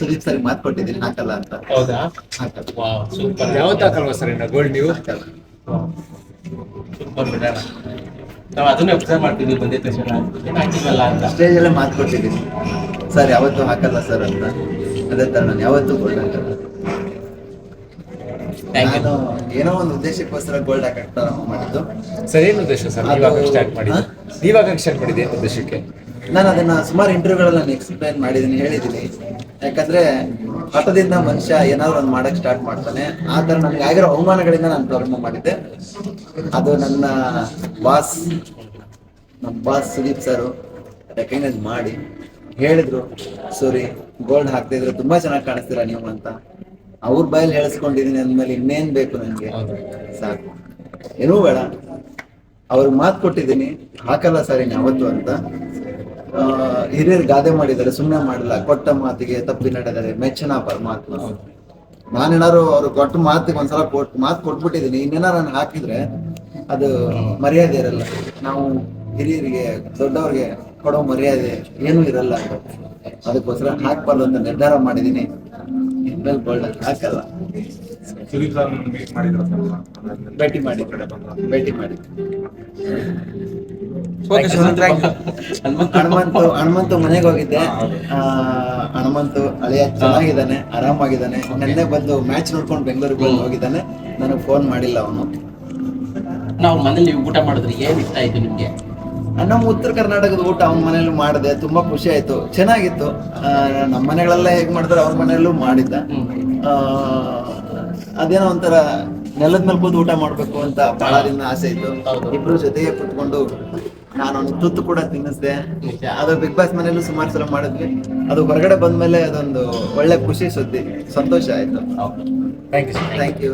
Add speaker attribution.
Speaker 1: Sudeep sir ಮಾತು ಕೊಟ್ಟಿದ್ದೀನಿ ಹಾಕಲ್ಲ ಅಂತ.
Speaker 2: ಹೌದಾ?
Speaker 1: ಹಾಕಲ್ಲ.
Speaker 2: ವಾವ್ ಸೂಪರ್
Speaker 3: ಯಾವತ್ತು ಹಾಕಲ್ವಾ ಸರ್ ಇನ್ನ ಗೋಲ್ಡ್ ನೀವು?
Speaker 1: ಹಾಕಲ್ಲ.
Speaker 2: ಸೂಪರ್ ಬಿಡೋಣ ನಾವು ಅದನ್ನೇ ಅಬ್ಸರ್ವ್ ಮಾಡ್ತಿದ್ವಿ ಬಂದಿದ್ದ ತಕ್ಷಣ. ಏನು ಹಾಕಿದ್ವಲ್ಲ ಅಂತ.
Speaker 1: ಸ್ಟೇಜ್ ಅಲ್ಲೇ ಮಾತು ಕೊಟ್ಟಿದ್ದೀನಿ. ಸರ್ ಯಾವತ್ತು ಹಾಕಲ್ಲ ಸರ್ ಅಂತ. ಅದೇ ತರ ನಾನು ಯಾವತ್ತೂ ಗೋಲ್ಡ್ ಹಾಕಲ್ಲ. ನಾನು ಏನೋ ಒಂದು ಉದ್ದೇಶಕ್ಕೋಸ್ಕರ ಗೋಲ್ಡ್ ಹಾಕಕ್ ಪ್ರಾರಂಭ ಮಾಡಿದ್ದು.
Speaker 3: ಸರ್ ಏನು ಉದ್ದೇಶ ಸರ್? ಇವಾಗ ಸ್ಟಾರ್ಟ್ ಮಾಡಿದ್ದು? ಇವಾಗ ಸ್ಟಾರ್ಟ್ ಮಾಡಿದ್ದು ಏನು ಉದ್ದೇಶಕ್ಕೆ?
Speaker 1: ನಾನು ಅದನ್ನ ಸುಮಾರು ಇಂಟರ್ವ್ಯೂಗಳಲ್ಲಿ ನಾನು ಎಕ್ಸ್ಪ್ಲೈನ್ ಮಾಡಿದ್ದೀನಿ ಹೇಳಿದ್ದೀನಿ ಯಾಕಂದ್ರೆ ಹಠದಿಂದ ಮನುಷ್ಯ ಏನಾದ್ರು ಒಂದು ಮಾಡಕ್ ಸ್ಟಾರ್ಟ್ ಮಾಡ್ತಾನೆ. ಆ ತರ ನನಗೆ ಆಗಿರೋ ಅವಮಾನಗಳಿಂದ ನಾನು ಪ್ರಾರಂಭ ಮಾಡಿದ್ದೆ. ಅದು ನನ್ನ ಬಾಸ್ ನಮ್ಮ ಬಾಸ್ ಸುದೀಪ್ ಸರ್ ರೆಕಗ್ನೈಸ್ ಮಾಡಿ ಹೇಳಿದ್ರು, ಸೋರಿ ಗೋಲ್ಡ್ ಹಾಕ್ತಿದ್ರು ತುಂಬಾ ಚೆನ್ನಾಗಿ ಕಾಣಿಸ್ತೀರಾ ನೀವು ಅಂತ. ಅವ್ರ ಬಾಯಲ್ಲಿ ಹೇಳಿಸ್ಕೊಂಡಿದೀನಿ ಅಂದ್ಮೇಲೆ ಇನ್ನೇನ್ ಬೇಕು ನನಗೆ. ಸಾಕು. ಏನೂ ಬೇಡ. ಅವ್ರಿಗೆ ಮಾತು ಕೊಟ್ಟಿದ್ದೀನಿ ಹಾಕಲ್ಲ ಸರ್ ಇನ್ನು ಯಾವತ್ತು ಅಂತ. ಹಿರಿಯರು ಗಾದೆ ಮಾಡಿದ್ದಾರೆ ಸುಮ್ಮನೆ ಮಾಡಲ್ಲ ಕೊಟ್ಟ ಮಾತಿಗೆ ತಪ್ಪಿ ನಡೆದರೆ ಮೆಚ್ಚನ ಪರಮಾತ್ಮ. ನಾನೇನಾರು ಅವ್ರು ಕೊಟ್ಟ ಮಾತಿಗೆ ಒಂದ್ಸಲ ಕೊಟ್ಟು ಮಾತು ಕೊಟ್ಬಿಟ್ಟಿದ್ದೀನಿ ಇನ್ನೇನಾರು ನಾನು ಹಾಕಿದ್ರೆ ಅದು ಮರ್ಯಾದೆ ಇರಲ್ಲ. ನಾವು ಹಿರಿಯರಿಗೆ ದೊಡ್ಡವ್ರಿಗೆ ಕೊಡೋ ಮರ್ಯಾದೆ ಏನೂ ಇರಲ್ಲ. ಅದಕ್ಕೋಸ್ಕರ ಹಾಕ್ಬಾರ್ದು ಅಂತ ನಿರ್ಧಾರ ಮಾಡಿದೀನಿ ಇನ್ಮೇಲೆ ಹಾಕಲ್ಲ. ಭೇಟಿ ಮಾಡಿ. ಭೇಟಿ ಮಾಡಿ. ಹನುಮಂತು ಹನುಮಂತು ಮನೆಗೆ ಹೋಗಿದ್ದೆ. ಆ, ಹನುಮಂತು ಅಳಿಯ ಚೆನ್ನಾಗಿದ್ದಾನೆ ಆರಾಮಾಗಿದ್ದಾನೆ. ನೆನ್ನೆ ಬಂದು ಮ್ಯಾಚ್ ನೋಡ್ಕೊಂಡು ಬೆಂಗಳೂರಿಗೆ ಬಂದು ಹೋಗಿದ್ದಾನೆ. ನನಗೆ ಫೋನ್ ಮಾಡಿಲ್ಲ ಅವನು.
Speaker 2: ನಾವು ಮನೇಲಿ ಊಟ ಮಾಡಿದ್ರೆ ಏನ್ ಇಷ್ಟ ಆಯ್ತು ನಿಮ್ಗೆ?
Speaker 1: ನಮ್ಮ ಉತ್ತರ ಕರ್ನಾಟಕದ ಊಟ ಅವನ ಮನೇಲಿ ಮಾಡಿದೆ ತುಂಬಾ ಖುಷಿ ಆಯ್ತು. ಚೆನ್ನಾಗಿತ್ತು. ನಮ್ಮ ಮನೆಗಳೆಲ್ಲ ಹೇಗ್ ಮಾಡಿದ್ರೆ ಅವ್ರ ಮನೆಯಲ್ಲೂ ಮಾಡಿದ್ದ. ಆ, ಅದೇನೋ ಒಂಥರ ನೆಲದ ಮೇಲೆ ಕೂತು ಊಟ ಮಾಡ್ಬೇಕು ಅಂತ ಬಹಳ ದಿನ ಆಸೆ ಇತ್ತು. ಇಬ್ರು ಜೊತೆಗೆ ಕುತ್ಕೊಂಡು ನಾನು ಒಂದು ತುತ್ತು ಕೂಡ ತಿನ್ನಿಸ್ದೆ. ಅದು ಬಿಗ್ ಬಾಸ್ ಮನೆಯಲ್ಲೂ ಸುಮಾರು ಸಲ ಮಾಡಿದ್ವಿ. ಅದು ಹೊರಗಡೆ ಬಂದ್ಮೇಲೆ ಅದೊಂದು ಒಳ್ಳೆ ಖುಷಿ ಸುದ್ದಿ. ಸಂತೋಷ ಆಯ್ತು.
Speaker 3: Thank you
Speaker 1: thank you